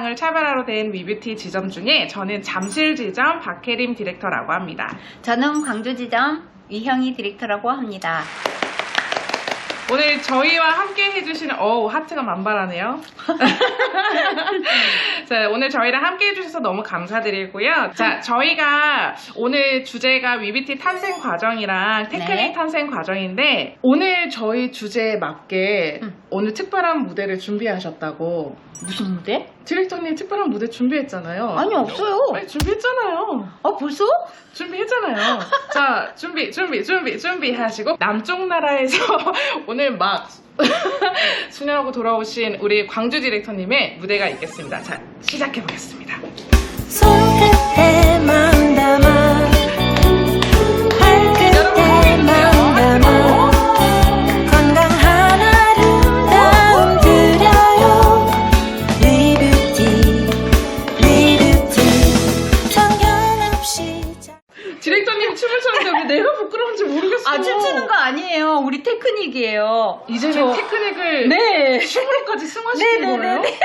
상을 차별화로 된 위뷰티 지점 중에 저는 잠실 지점 박혜림 디렉터라고 합니다. 저는 광주 지점 이형희 디렉터라고 합니다. 오늘 저희와 함께 해주시는 어우 하트가 만발하네요. 자, 오늘 저희랑 함께 해주셔서 너무 감사드리고요. 자, 저희가 오늘 주제가 위비티 탄생 과정이랑 테크닉 네. 탄생 과정인데 오늘 저희 주제에 맞게 음. 오늘 특별한 무대를 준비하셨다고 무슨 무대? 디렉터님 특별한 무대 준비했잖아요. 아니 없어요. 아니, 준비했잖아요. 아 벌써? 준비했잖아요. 자, 준비, 준비, 준비, 준비하시고 남쪽 나라에서 오늘 막 수녀하고 돌아오신 우리 광주 디렉터님의 무대가 있겠습니다. 자, 시작해 보겠습니다. 춤으로까지 승화시키는 네네네네. 거예요?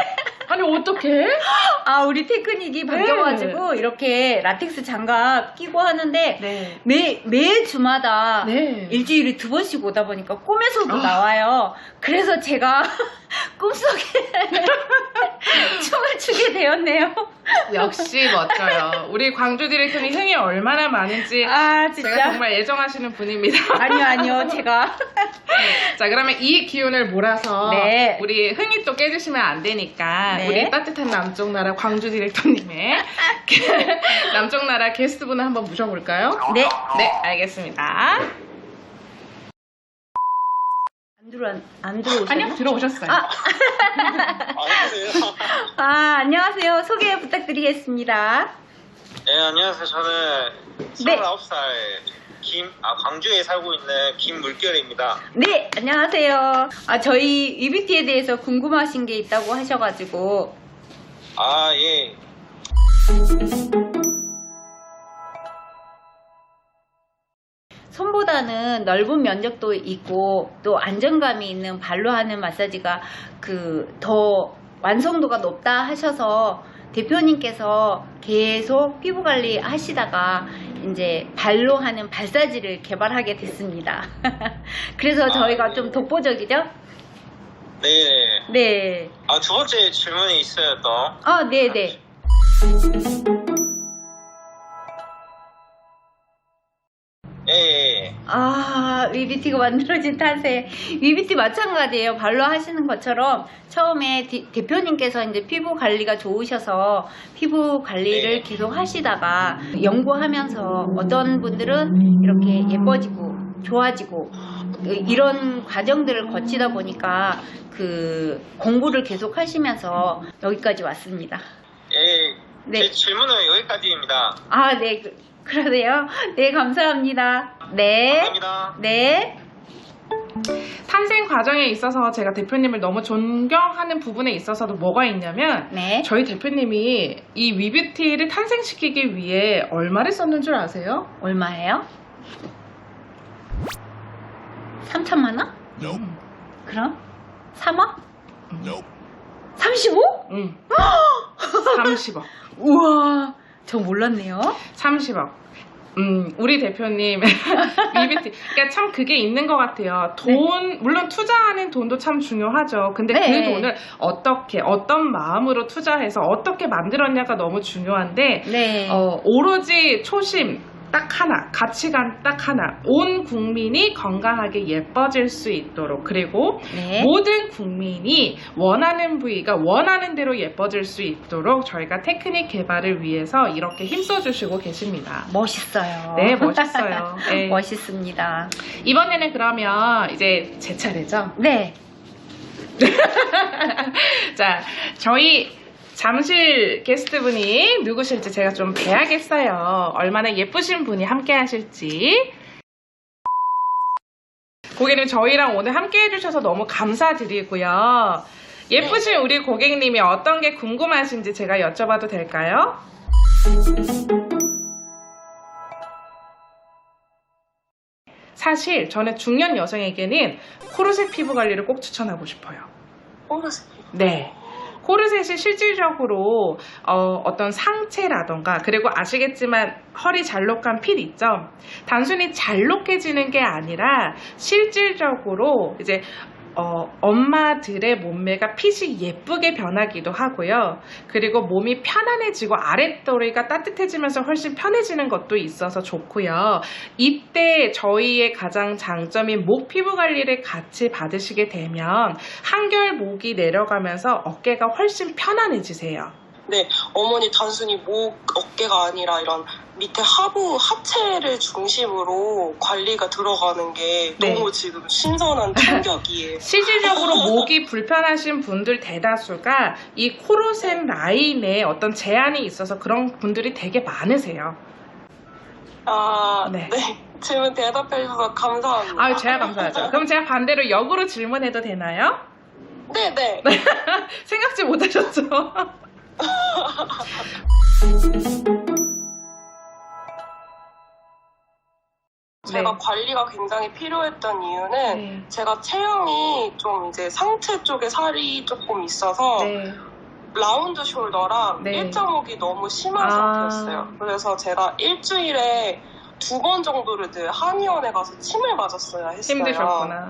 아니 어떡해? 아 우리 테크닉이 바뀌어가지고 이렇게 라텍스 장갑 끼고 하는데 네. 매, 매 주마다 네. 일주일에 두 번씩 오다 보니까 꿈에서도 아. 나와요. 그래서 제가 꿈속에 춤을 추게 되었네요. 역시 멋져요. 우리 광주 디렉터님 흥이 얼마나 많은지 아 제가. 정말 애정하시는 분입니다. 아니요 아니요 제가 자, 그러면 이 기운을 몰아서 네. 우리 흥이 또 깨주시면 안 되니까 네. 우리 따뜻한 남쪽 나라 광주 디렉터님의 남쪽 나라 게스트분을 한번 모셔볼까요? 네 네, 알겠습니다. 안 들어 안 들어오셨나? 아니요, 들어오셨어요. 아. 안녕하세요. 아 안녕하세요 소개 부탁드리겠습니다. 네, 안녕하세요. 저는 네. 29살 김, 아, 광주에 살고 있는 김물결입니다. 네 안녕하세요. 아 저희 EBT에 대해서 궁금하신 게 있다고 하셔가지고 아, 예. 손보다는 넓은 면적도 있고 또 안정감이 있는 발로 하는 마사지가 그 더 완성도가 높다 하셔서 대표님께서 계속 피부 관리 하시다가 이제 발로 하는 발사지를 개발하게 됐습니다. 그래서 저희가 좀 독보적이죠? 네. 네. 아, 두 번째 질문이 있어요, 또. 아, 네네. 아, 위비티가 만들어진 탓에 위비티 마찬가지예요. 발로 하시는 것처럼 처음에 디- 대표님께서 이제 피부 관리가 좋으셔서 피부 관리를 네. 계속 하시다가 연구하면서 어떤 분들은 이렇게 예뻐지고 좋아지고 이런 과정들을 거치다 보니까 그 공부를 계속 하시면서 여기까지 왔습니다. 예. 네. 제 질문은 여기까지입니다. 아, 네. 그- 그러세요? 네, 감사합니다. 네. 감사합니다. 네. 탄생 과정에 있어서 제가 대표님을 너무 존경하는 부분에 있어서도 뭐가 있냐면 네. 저희 대표님이 이 위뷰티를 탄생시키기 위해 얼마를 썼는 줄 아세요? 얼마예요? 3천만 원? 그럼 3억? 35? 응. 30억. 우와, 저 몰랐네요. 30억. 음, 우리 대표님, 위비티. 그러니까 참 그게 있는 것 같아요. 돈, 물론 투자하는 돈도 참 중요하죠. 근데 네. 그 돈을 어떻게, 어떤 마음으로 투자해서 어떻게 만들었냐가 너무 중요한데, 네. 어, 오로지 초심 딱 하나, 가치관 딱 하나, 온 국민이 건강하게 예뻐질 수 있도록, 그리고 네. 모든 국민이 원하는 부위가 원하는 대로 예뻐질 수 있도록 저희가 테크닉 개발을 위해서 이렇게 힘써 주시고 계십니다. 멋있어요. 네, 멋있어요. 네. 멋있습니다. 이번에는 그러면 이제 제 차례죠. 네. 자, 저희 잠실 게스트분이 누구실지 제가 좀 뵈야겠어요. 얼마나 예쁘신 분이 함께 하실지. 고객님, 저희랑 오늘 함께 해주셔서 너무 감사드리고요. 예쁘신 우리 고객님이 어떤 게 궁금하신지 제가 여쭤봐도 될까요? 사실 저는 중년 여성에게는 코르셋 피부 관리를 꼭 추천하고 싶어요. 네. 코르셋이 실질적으로 어, 떤 상체라던가 그리고 아시겠지만 허리 잘록한 필 있죠. 단순히 잘록해지는 게 아니라 실질적으로 이제 어, 엄마들의 몸매가 핏이 예쁘게 변하기도 하고요. 그리고 몸이 편안해지고 아랫도리가 따뜻해지면서 훨씬 편해지는 것도 있어서 좋고요. 이때 저희의 가장 장점인 목 피부 관리를 같이 받으시게 되면 한결 목이 내려가면서 어깨가 훨씬 편안해지세요. 네, 어머니 단순히 목, 어깨가 아니라 이런 밑에 하부, 하체를 중심으로 관리가 들어가는 게 네. 너무 지금 신선한 충격이에요. 실질적으로 목이 불편하신 분들 대다수가 이 코로셋 라인에 어떤 제한이 있어서 그런 분들이 되게 많으세요. 아, 네. 네. 질문 대답해주셔서 감사합니다. 아유, 제가 감사하죠. 그럼 제가 반대로 역으로 질문해도 되나요? 네, 네. 생각지 못하셨죠? 제가 네. 관리가 굉장히 필요했던 이유는 네. 제가 체형이 좀 이제 상체 쪽에 살이 조금 있어서 네. 라운드 숄더랑 네. 일자목이 너무 심한 아. 상태였어요. 그래서 제가 일주일에 두 번 정도를 늘 한의원에 가서 침을 맞았어야 했어요. 힘드셨구나.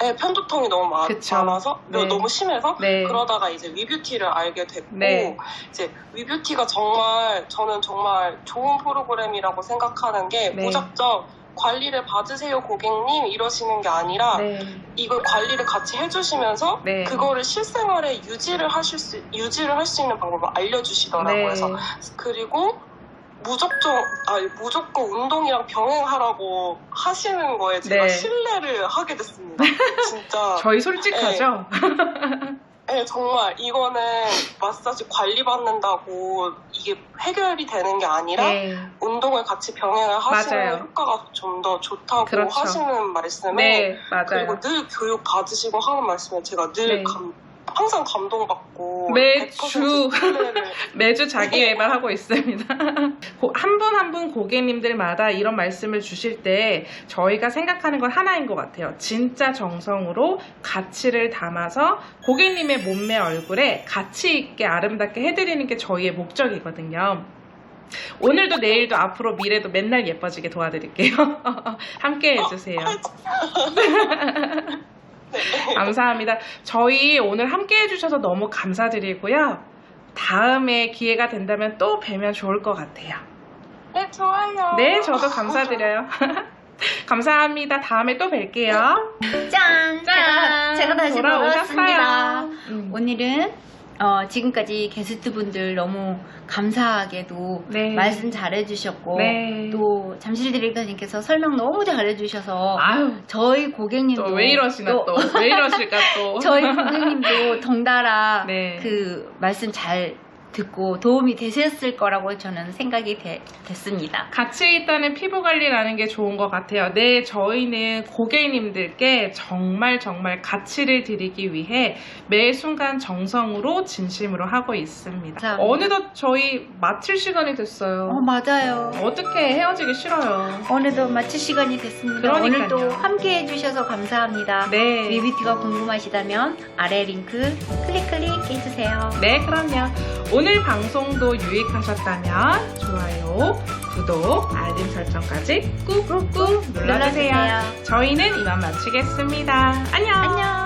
네, 편두통이 너무 많, 그쵸. 많아서 네. 너무 심해서 네. 그러다가 이제 위뷰티를 알게 됐고 네. 이제 위뷰티가 정말 저는 정말 좋은 프로그램이라고 생각하는 게 네. 무작정 관리를 받으세요 고객님 이러시는 게 아니라 네. 이걸 관리를 같이 해주시면서 네. 그거를 실생활에 유지를 하실 수 유지를 할 수 있는 방법을 알려주시더라고요. 네. 그래서 그리고 무조건 아니 무조건 운동이랑 병행하라고 하시는 거에 제가 네. 신뢰를 하게 됐습니다. 진짜. 저희 솔직하죠? 네, 정말 이거는 마사지 관리 받는다고 이게 해결이 되는 게 아니라 네. 운동을 같이 병행을 하시면 맞아요. 효과가 좀 더 좋다고 그렇죠. 하시는 말씀에 네. 그리고 늘 교육 받으시고 하는 말씀에 제가 늘 네. 감- 항상 감동받고 매주. 100% 신뢰를 매주 자기 개발 하고 있습니다. 한 분 한 분 고객님들마다 이런 말씀을 주실 때 저희가 생각하는 건 하나인 것 같아요. 진짜 정성으로 가치를 담아서 고객님의 몸매 얼굴에 가치 있게 아름답게 해드리는 게 저희의 목적이거든요. 오늘도 내일도 앞으로 미래도 맨날 예뻐지게 도와드릴게요. 함께 해주세요. 감사합니다. 저희 오늘 함께 해주셔서 너무 감사드리고요. 다음에 기회가 된다면 또 뵈면 좋을 것 같아요. 네 좋아요. 네, 저도 감사드려요. 감사합니다. 다음에 또 뵐게요. 짠! 제가, 제가 다시 돌아왔습니다. 음. 오늘은 어, 지금까지 게스트 분들 너무 감사하게도 네. 말씀 잘해주셨고 네. 또 잠실 디렉터님께서 설명 너무 잘해주셔서 아유, 저희 고객님도 또 왜 이러시나 또. 왜 이러실까 또. 저희 고객님도 덩달아 네. 그 말씀 잘 듣고 도움이 되셨을 거라고 저는 생각이 되- 됐습니다. 가치 있다는 피부 관리라는 게 좋은 것 같아요. 네, 저희는 고객님들께 정말 정말 가치를 드리기 위해 매 순간 정성으로 진심으로 하고 있습니다. 감사합니다. 어느덧 저희 마칠 시간이 됐어요. 어, 맞아요. 어떻게 헤어지기 싫어요. 오늘도 마칠 시간이 됐습니다. 그러니까요. 오늘도 함께 해주셔서 감사합니다. 네. 위비티가 궁금하시다면 아래 링크 클릭 클릭 해주세요. 네, 그럼요. 오늘 방송도 유익하셨다면 좋아요, 구독, 알림 설정까지 꾹꾹꾹 눌러주세요. 눌러주세요. 저희는 이만 마치겠습니다. 안녕. 안녕.